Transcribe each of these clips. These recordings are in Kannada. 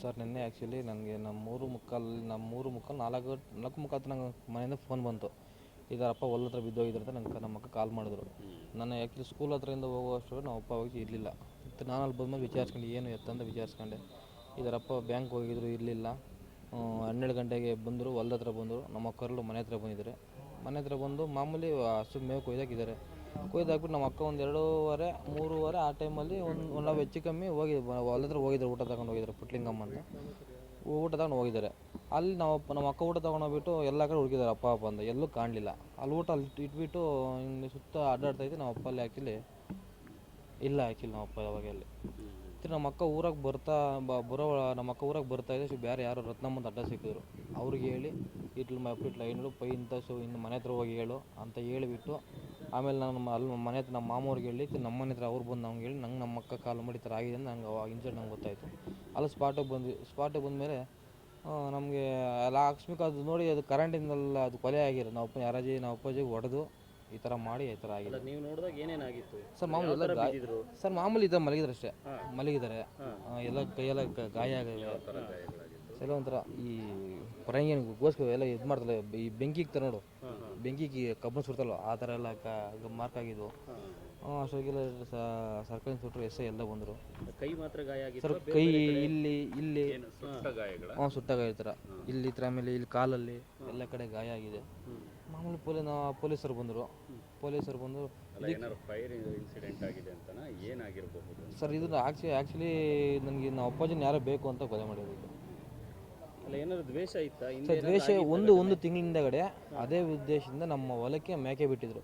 ಸರ್, ನಿನ್ನೆ ಆ್ಯಕ್ಚುಲಿ ನನಗೆ ನಮ್ಮ ಮೂರು ಮುಕ್ಕಾಲು ನಮ್ಮ ಮೂರು ಮುಕ್ಕಾಲು ನಾಲ್ಕು ನಾಲ್ಕು ಮುಕ್ಕಾಲು ನಂಗೆ ಮನೆಯಿಂದ ಫೋನ್ ಬಂತು. ಈ ಅಪ್ಪ ಹೊಲ ಹತ್ರ ಬಿದ್ದೋಗಿದ್ರು ಅಂತ ನಂಗೆ ನಮ್ಮ ಅಕ್ಕ ಕಾಲ್ ಮಾಡಿದ್ರು. ನಾನು ಆ್ಯಕ್ಚುಲಿ ಸ್ಕೂಲ್ ಹತ್ರದಿಂದ ಹೋಗುವಷ್ಟು ನಮ್ಮ ಅಪ್ಪ ಹೋಗಿ ಇರಲಿಲ್ಲ. ಮತ್ತು ನಾನು ಅಲ್ಲಿ ಬಂದ್ಮೇಲೆ ವಿಚಾರಿಸ್ಕೊಂಡು, ಏನು ಎತ್ತಂತ ವಿಚಾರಿಸ್ಕೊಂಡೆ. ಈ ಬ್ಯಾಂಕ್ ಹೋಗಿದ್ರು, ಇರಲಿಲ್ಲ. ಹನ್ನೆರಡು ಗಂಟೆಗೆ ಬಂದರು, ಹೊಲ್ದ ಹತ್ರ ಬಂದರು. ನಮ್ಮ ಅಕ್ಕರಲ್ಲೂ ಮನೆ ಹತ್ರ ಬಂದಿದ್ದಾರೆ. ಮನೆ ಹತ್ರ ಬಂದು ಮಾಮೂಲಿ ಹಸು ಮೇವು ಕೊಯ್ದಾಕಿದ್ದಾರೆ. ಕೊಯ್ದಾಕ್ಬಿಟ್ಟು ನಮ್ಮ ಅಕ್ಕ ಒಂದು ಎರಡೂವರೆ, ಮೂರುವರೆ ಆ ಟೈಮಲ್ಲಿ ಒಂದು ಒಂದು ನಾವು ಹೆಚ್ಚು ಕಮ್ಮಿ ಹೋಗಿ ಹೊಲದ್ರ ಹೋಗಿದ್ರು ಊಟ ತಗೊಂಡು ಹೋಗಿದ್ರು ಪುಟ್ಲಿಂಗಮ್ಮ ಅಂತ. ಊಟ ತಗೊಂಡು ಹೋಗಿದ್ದಾರೆ. ಅಲ್ಲಿ ನಾವು ಅಪ್ಪ, ನಮ್ಮ ಅಕ್ಕ ಊಟ ತೊಗೊಂಡೋಗ್ಬಿಟ್ಟು ಎಲ್ಲ ಕಡೆ ಹುಡುಕಿದ್ದಾರೆ ಅಪ್ಪ ಅಪ್ಪ ಅಂತ. ಎಲ್ಲೂ ಕಾಣಲಿಲ್ಲ. ಅಲ್ಲಿ ಊಟ ಅಲ್ಲಿ ಇಟ್ಬಿಟ್ಟು ಹಿಂಗೆ ಸುತ್ತ ಅಡ್ಡಾಡ್ತೈತೆ ನಮ್ಮ ಅಪ್ಪ ಅಲ್ಲಿ ಆ್ಯಕ್ಚುಲಿ ಇಲ್ಲ ಆ್ಯಕ್ಚುಲಿ ನಮ್ಮ ಅಪ್ಪ ಯಾವಾಗ ಅಲ್ಲಿ. ಮತ್ತೆ ನಮ್ಮ ಅಕ್ಕ ಊರಾಗ ಬರ್ತಾ, ಬ, ಬರೋ, ನಮ್ಮ ಅಕ್ಕ ಊರಾಗೆ ಬರ್ತಾ ಇದೆ. ಸೊ ಬೇರೆ ಯಾರೋ ರತ್ನಮ್ಮ ಅಂತ ಅಡ್ಡ ಸಿಕ್ಕಿದ್ರು. ಅವ್ರಿಗೆ ಹೇಳಿ, ಇಟ್ಲು ಮಪ್ಪ ಇಟ್ಲು ಐನೂರು ಪೈ ಇಂಥ ಸೊ, ಇನ್ನು ಮನೆ ಹತ್ರ ಹೋಗಿ ಹೇಳು, ಅಂತ ಹೇಳಿಬಿಟ್ಟು, ಆಮೇಲೆ ನಾನು ನಮ್ಮ ಅಲ್ಲಿ ಮನೆ ಹತ್ರ, ನಮ್ಮ ಮಾಮೂರಿಗೆ ಹೇಳಿ ನಮ್ಮ ಮನೆ ಹತ್ರ ಅವ್ರು ಬಂದು ನಮ್ಗೆ ಹೇಳಿ, ನಂಗೆ ನಮ್ಮ ಅಕ್ಕ ಕಾಲು ಮಾಡಿ ಥರ ಆಗಿದೆ ಅಂತ ನಂಗೆ ಅವಾಗ ಇನ್ಸಿಡೆಂಟ್ ನಂಗೆ ಗೊತ್ತಾಯಿತು. ಅಲ್ಲಿ ಸ್ಪಾಟಿಗೆ ಬಂದ್ವಿ ಸ್ಪಾಟಿಗೆ ಬಂದಮೇಲೆ ನಮಗೆ ಅಲ್ಲಿ ಅದು ನೋಡಿ, ಅದು ಕರೆಂಟಿಂದಲ್ಲ ಅದು ಕೊಲೆ ಆಗಿರೋದು ನಾವು ಅಪ್ಪ ಯಾರಾಜಿ, ನಾವು ಅಪ್ಪಾಜಿಗೆ ಹೊಡೆದು ಈ ತರ ಮಾಡಿ ಈ ತರ ಆಗಿದೆ. ನೀವು ನೋಡಿದಾಗ ಏನೇನಾಗಿತ್ತು ಸರ್ ಮಾಮೂಲಿ ಎಲ್ಲ ಗಾಯ? ಸರ್ ಮಾಮೂಲಿ ಇದ್ದ ಮಲಗಿದ್ರು. ಅಷ್ಟೇ ಮಲಗಿದ್ದಾರೆ ಆ, ಎಲ್ಲ ಕೈಯೆಲ್ಲ ಗ- ಗಾಯ ಆಗಿದೆ ಎಲ್ಲ ಒಂಥರ ಈ ಪರಂಗಿ ಗೋಸ್ಕರ ಎಲ್ಲ ಇದು ಮಾಡ್ತಲ್ಲ ಈ ಬೆಂಕಿಗೆ ತರ ನೋಡು. ಬೆಂಕಿಗೆ ಕಬ್ಬನ್ ಸುಡ್ತಲ್ಲ ಆ ಥರ ಎಲ್ಲ ಮಾರ್ಕ್ ಆಗಿದ್ವು. ಅಷ್ಟೊತ್ತಿಗೆಲ್ಲ ಸರ್ಕಾರಿ ಸುಟ್ಟರು ಎಸ್ ಎಲ್ಲ ಬಂದರು. ಕೈ ಮಾತ್ರ ಗಾಯ ಆಗಿತ್ತು ಸರ್ ಕೈ ಇಲ್ಲಿ ಇಲ್ಲಿ. ಸುಟ್ಟ ಗಾಯ ಹಾಂ ಈ ಥರ ಇಲ್ಲಿ ಈ ಥರ ಆಮೇಲೆ ಇಲ್ಲಿ ಕಾಲಲ್ಲಿ ಎಲ್ಲ ಕಡೆ ಗಾಯ ಆಗಿದೆ. ಮಾಮೂಲಿ ಪೊಲೀ ಪೊಲೀಸರು ಬಂದರು. ಪೊಲೀಸರು ಬಂದು ಏನಾದ್ರು ಫೈರ್ ಇನ್ಸಿಡೆಂಟ್ ಆಗಿದೆ ಅಂತನಾ ಏನಾಗಿರಬಹುದು ಸರ್ ಇದು ಆ್ಯಕ್ಚುಲಿ ಆ್ಯಕ್ಚುಲಿ ನನಗೆ ನಾವು ಅಪ್ಪಾಜಿನ ಯಾರೋ ಬೇಕು ಅಂತ ಕೊಲೆ ಮಾಡಿರೋದು ಅಲ್ಲ ಏನಾದ್ರು ದ್ವೇಷ ಇತ್ತಾ? ಹಿಂದೆ ಸರ್ ದ್ವೇಷ ಒಂದು ಒಂದು ತಿಂಗಳಿಂದಗಡೆ ಅದೇ ಉದ್ದೇಶದಿಂದ ನಮ್ಮ ಹೊಲಕ್ಕೆ ಮೇಕೆ ಬಿಟ್ಟಿದ್ರು.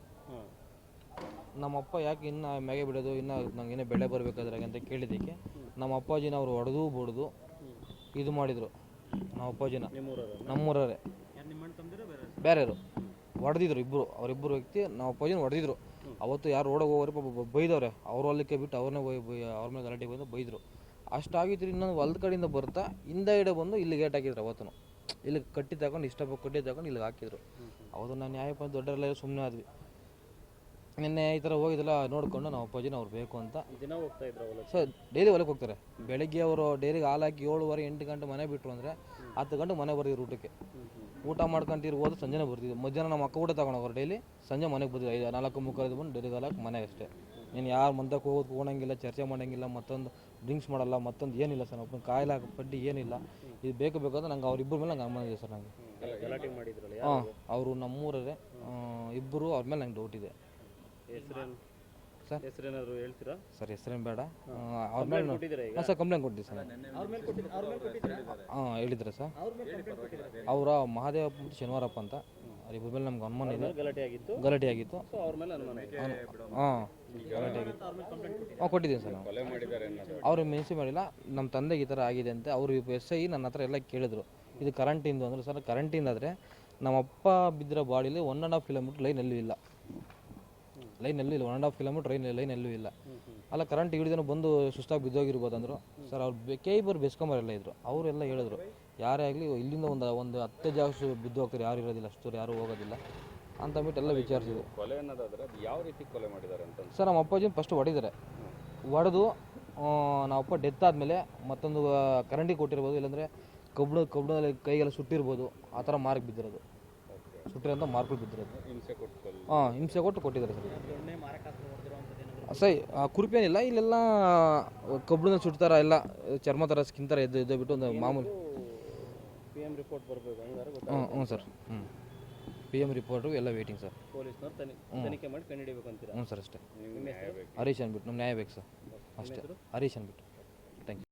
ನಮ್ಮ ಅಪ್ಪ ಯಾಕೆ ಇನ್ನು ಮೇಕೆ ಬಿಡೋದು ಇನ್ನು ನಂಗೆ ಇನ್ನೂ ಬೆಳೆ ಬರಬೇಕಾದ್ರಾಗ ಅಂತ ಕೇಳಿದ್ದಕ್ಕೆ ನಮ್ಮ ಅಪ್ಪಾಜಿನ ಅವರು ಹೊಡೆದು ಬಡ್ದು ಇದು ಮಾಡಿದರು. ನಮ್ಮ ಅಪ್ಪಾಜಿನ. ನಿಮ್ಮೂರವರು. ನಮ್ಮೂರವರೇ ನಿಮ್ಮ ತಂದಿರೋ ಬೇರೆ ಬೇರೆಯವರು. ಹೊಡೆದಿದ್ರು ಇಬ್ಬರು ಅವರಿಬ್ಬರು ವ್ಯಕ್ತಿ ನಾವು ಅಪ್ಪಾಜಿನ ಹೊಡೆದಿದ್ರು. ಅವತ್ತು ಯಾರು ರೋಡಾಗ ಹೋಗೋರು ಪಾಪ ಬೈದವ್ರೆ. ಅವ್ರು ಹೊಲಕ್ಕೆ ಬಿಟ್ಟು ಅವ್ರನ್ನೇ ಬೈ ಬೈ ಅವ್ರ ಮೇಲೆ ಗಲಾಟೆ ಬಂದು ಬೈದರು. ಅಷ್ಟಾಗಿತ್ತು ಇನ್ನೊಂದು ಹೊಲದ ಕಡೆಯಿಂದ ಬರ್ತಾ ಹಿಂದೆಗಡೆ ಬಂದು ಇಲ್ಲಿ ಗೇಟ್ ಹಾಕಿದ್ರು ಅವತ್ತು ಇಲ್ಲಿ ಕಟ್ಟಿ ತಗೊಂಡು ಇಷ್ಟಪ್ಪ ಕಟ್ಟಿ ತಗೊಂಡು ಇಲ್ಲಿಗೆ ಹಾಕಿದ್ರು. ಅವತ್ತು ನಾನು ನ್ಯಾಯಪ್ಪ ದೊಡ್ಡ ದೊಡ್ಡರೆಲ್ಲ ಸುಮ್ಮನೆ ಆದ್ವಿ. ನಿನ್ನೆ ಈ ಥರ ಹೋಗಿದ್ದೆಲ್ಲ ನೋಡ್ಕೊಂಡು ನಾವು ಅಪ್ಪಾಜಿನ ಅವ್ರು ಬೇಕು ಅಂತ. ದಿನ ಹೋಗ್ತಾ ಇದ್ರ ಹೊಲಕ್ಕೆ? ಸರ್ ಡೈಲಿ ಹೊಲಕ್ಕೆ ಹೋಗ್ತಾರೆ. ಬೆಳಗ್ಗೆ ಅವರು ಡೈರಿಗೆ ಹಾಲು ಹಾಕಿ ಏಳುವರೆ ಎಂಟು ಗಂಟೆ ಮನೆ ಬಿಟ್ಟರು ಅಂದರೆ ಹತ್ತು ಗಂಟೆ ಮನೆ ಬರ್ತಿದ್ರು ಊಟಕ್ಕೆ. ಊಟ ಮಾಡ್ಕೊಂತೀರಿ ಹೋದ್ರೆ ಸಂಜೆನೇ ಬರ್ತಿದ್ವಿ ಮಧ್ಯಾಹ್ನ ನಮ್ಮ ಅಕ್ಕ ಊಟ ತಗೊಂಡು ಹೋಗೋರು ಡೈಲಿ ಸಂಜೆ ಮನೆಗೆ ಬರ್ತಿದ್ವಿ ಐದು ನಾಲ್ಕು ಮುಕ್ಕಾಲು ಬಂದು ಡೈಲಿ ಹಾಲಕ್ಕೆ ಮನೆ ಅಷ್ಟೇ. ನೀನು ಯಾರು ಮಂದಕ್ಕೆ ಹೋಗೋದು ಹೋಗಂಗಿಲ್ಲ ಚರ್ಚೆ ಮಾಡೋಂಗಿಲ್ಲ ಮತ್ತೊಂದು ಡ್ರಿಂಕ್ಸ್ ಮಾಡಲ್ಲ ಮತ್ತೊಂದು ಏನಿಲ್ಲ ಸರ್ ಒಬ್ಬನ ಕಾಯಿಲೆ ಹಾಕೋ ಪಡ್ಡಿ ಏನಿಲ್ಲ. ಇದು ಬೇಕು ಬೇಕು ಅಂತ ನಂಗೆ ಅವ್ರಿಬ್ಬರ ಮೇಲೆ ನಂಗೆ ಅನುಮಾನ ಇದೆ ಸರ್ ನಂಗೆ. ಗಲಾಟೆ ಮಾಡಿದ್ರಲ್ಲ ಹಾಂ ಅವರು ನಮ್ಮೂರೇ ಇಬ್ಬರು ಅವ್ರ ಮೇಲೆ ನಂಗೆ ಡೌಟ್ ಇದೆ. ಹೆಸರೇನು ಸರ್? ಹೆಸರೇನಾದ್ರು ಹೇಳ್ತೀರಾ? ಸರ್ ಹೆಸರೇನು ಬೇಡ. ಅವ್ರ ಮೇಲೆ ಕೊಟ್ಟಿದ್ದೀರಾ ಈಗ? ಹಾಂ ಸರ್ ಕಂಪ್ಲೇಂಟ್ ಕೊಟ್ಟಿದ್ದೆ ಸರ್. ಅವ್ರ ಮೇಲೆ ಕೊಟ್ಟಿದ್ದೀರಾ ಅವ್ರ ಮೇಲೆ ಕೊಟ್ಟಿದ್ದೀರಾ? ಹಾಂ ಹೇಳಿದ್ರೆ ಸರ್. ಅವ್ರ ಮೇಲೆ ಕಂಪ್ಲೇಂಟ್ ಕೊಟ್ಟಿದ್ದೀರಾ? ಅವರ ಮಹಾದೇವ ಮತ್ತು ಶನಿವಾರಪ್ಪ ಅಂತ. ಇಬ್ಬರ ಮೇಲೆ ನಮ್ಗೆ ಅನುಮಾನ ಇದೆ ಗಲಾಟೆ ಆಗಿತ್ತು? ಗಲಾಟೆ ಆಗಿತ್ತು. ಸೊ ಅವ್ರ ಮೇಲೆ ಅನುಮಾನ ಇದೆ. ಹಾಂ ಗಲಾಟೆ ಆಗಿತ್ತು. ಅವ್ರ ಮೇಲೆ ಕಂಪ್ಲೇಂಟ್ ಕೊಟ್ಟಿದ್ದೀರಾ? ಹಾಂ ಕೊಟ್ಟಿದ್ದೀನಿ ಸರ್ ನಾವು. ಮೆನ್ಸಿ ಮಾಡಿದ್ದಾರೆ ಅನ್ನೋದು. ಅವರು ಮೆನ್ಷನ್ ಮಾಡಿಲ್ಲ. ನಮ್ಮ ತಂದೆಗೆ ಈ ಥರ ಆಗಿದೆ ಅಂತ ಅವರು ಎಸ್ ಐ ನನ್ನ ಹತ್ರ ಎಲ್ಲ ಕೇಳಿದ್ರು. ಇದು ಕರೆಂಟಿಂದು ಅಂದ್ರೆ ಸರ್ ಕರೆಂಟಿಂದ ಆದರೆ ನಮ್ಮ ಅಪ್ಪ ಬಿದ್ದಿರೋ ಬಾಡಿಲಿ one and half kilometre line ಎಲ್ಲೂ ಇಲ್ಲ. ಲೈನ್ ಎಲ್ಲೂ ಇಲ್ಲ one and half kilometre line line ಎಲ್ಲೂ ಇಲ್ಲ. ಅಲ್ಲ ಕರೆಂಟ್ ಹಿಡಿದೇನೋ ಬಂದು ಸುಸ್ತಾಗಿ ಬಿದ್ದೋಗಿರ್ಬೋದು ಅಂದರು. ಸರ್ ಅವ್ರು ಬೆ ಇಬ್ಬರು ಬರ್ ಬೆಸ್ಕೊಂಬರೆಲ್ಲ ಇದ್ದರು ಅವರೆಲ್ಲ ಹೇಳಿದ್ರು ಯಾರೇ ಆಗಲಿ ಇಲ್ಲಿಂದ ಒಂದು ಒಂದು ಹತ್ತೇ ಜಾಸ್ತಿ ಬಿದ್ದು ಹೋಗ್ತಾರೆ ಯಾರು ಇರೋದಿಲ್ಲ ಅಷ್ಟು ಯಾರು ಹೋಗೋದಿಲ್ಲ ಅಂತ ಅಂದ್ಬಿಟ್ಟು ಎಲ್ಲ ವಿಚಾರಿಸಿದ್ರು. ಕೊಲೆ ಅನ್ನೋದಾದ್ರೆ ಅದು ಯಾವ ರೀತಿ ಕೊಲೆ ಮಾಡಿದ್ದಾರೆ ಅಂತ ಸರ್ ನಮ್ಮ ಅಪ್ಪಾಜಿ ಫಸ್ಟ್ ಹೊಡಿದ್ದಾರೆ ಹೊಡೆದು ನಮ್ಮ ಅಪ್ಪ ಡೆತ್ ಆದಮೇಲೆ ಮತ್ತೊಂದು ಕರೆಂಟಿಗೆ ಕೊಟ್ಟಿರ್ಬೋದು ಇಲ್ಲಾಂದರೆ ಕಬ್ಬಣ ಕಬ್ಬಣದಲ್ಲಿ ಕೈಗೆಲ್ಲ ಸುಟ್ಟಿರ್ಬೋದು ಆ ಥರ ಮಾರ್ಕ್ ಬಿದ್ದಿರೋದು. ಸುಟ್ಟಿರೋಂಥ ಮಾರ್ಕ್ಗಳು ಬಿದ್ದಿರೋದು. ಹಿಂಸೆ ಕೊಟ್ಟು ಕೊಲೆ ಹಾಂ ಹಿಂಸೆ ಕೊಟ್ಟು ಕೊಟ್ಟಿದ್ದಾರೆ ಸರ್. ಸೈ ಕುರುಪೇನಿಲ್ಲ ಇಲ್ಲೆಲ್ಲ ಕಬ್ಬಿಣದ ಸುಡ್ತಾರ ಎಲ್ಲ ಚರ್ಮ ಥರ ಸ್ಕಿನ್ ಥರ ಎದ್ದು ಎದ್ದು ಬಿಟ್ಟು ಒಂದು ಮಾಮೂಲಿ. ಪಿ ಎಂ ರಿಪೋರ್ಟ್ ಬರಬೇಕು ಹಂಗಾರೆ ಹ್ಞೂ ಹ್ಞೂ ಸರ್. ಹ್ಞೂ ಪಿ ಎಂ ರಿಪೋರ್ಟು ಎಲ್ಲ ವೇಟಿಂಗ್ ಸರ್. ಪೊಲೀಸ್ನವ್ರು ತನಿ ತನಿಖೆ ಮಾಡಿ ಕಂಡುಹಿಡಿಬೇಕು ಅಂತೀರಾ? ಹ್ಞೂ ಸರ್ ಅಷ್ಟೇ. ಹರೀಶ್ ಅಂದ್ಬಿಟ್ಟು ನಮ್ಮ ನ್ಯಾಯ ಬೇಕು ಸರ್ ಅಷ್ಟೇ. ಹರೀಶ್ ಅಂದ್ಬಿಟ್ಟು. Thank you